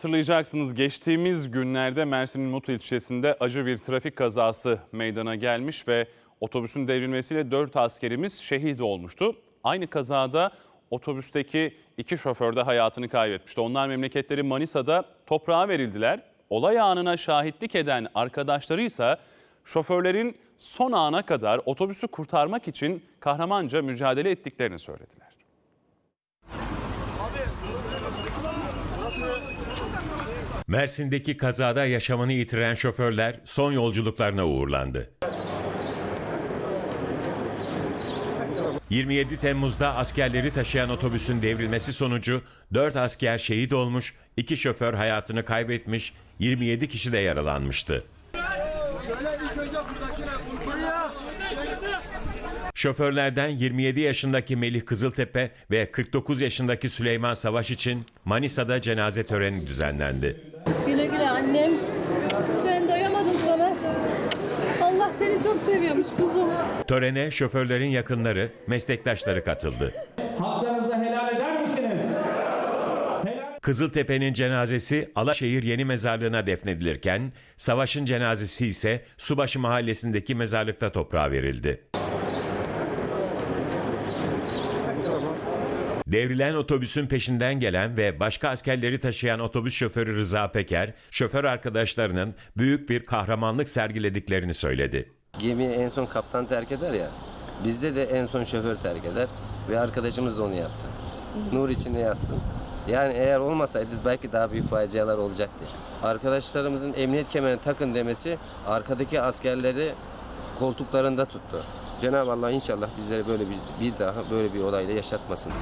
Hatırlayacaksınız geçtiğimiz günlerde Mersin'in Mutlu ilçesinde acı bir trafik kazası meydana gelmiş ve otobüsün devrilmesiyle 4 askerimiz şehit olmuştu. Aynı kazada otobüsteki iki şoför de hayatını kaybetmişti. Onlar memleketleri Manisa'da toprağa verildiler. Olay anına şahitlik eden arkadaşları ise şoförlerin son ana kadar otobüsü kurtarmak için kahramanca mücadele ettiklerini söylediler. Mersin'deki kazada yaşamını yitiren şoförler son yolculuklarına uğurlandı. 27 Temmuz'da askerleri taşıyan otobüsün devrilmesi sonucu 4 asker şehit olmuş, 2 şoför hayatını kaybetmiş, 27 kişi de yaralanmıştı. Şoförlerden 27 yaşındaki Melih Kızıltepe ve 49 yaşındaki Süleyman Savaş için Manisa'da cenaze töreni düzenlendi. Güle güle annem. Ben doyamadım sana. Allah seni çok seviyormuş kuzum. Törene şoförlerin yakınları, meslektaşları katıldı. Haklarınızı Kızıltepe'nin cenazesi Alaşehir Yeni Mezarlığı'na defnedilirken, Savaş'ın cenazesi ise Subaşı Mahallesi'ndeki mezarlıkta toprağa verildi. Devrilen otobüsün peşinden gelen ve başka askerleri taşıyan otobüs şoförü Rıza Peker, şoför arkadaşlarının büyük bir kahramanlık sergilediklerini söyledi. Gemiyi en son kaptan terk eder ya. Bizde de en son şoför terk eder ve arkadaşımız da onu yaptı. Nur içinde yatsın. Yani eğer olmasaydı belki daha büyük facialar olacaktı. Arkadaşlarımızın emniyet kemerini takın demesi arkadaki askerleri koltuklarında tuttu. Cenab-ı Allah inşallah bizlere böyle bir, bir daha böyle bir olayla yaşatmasın.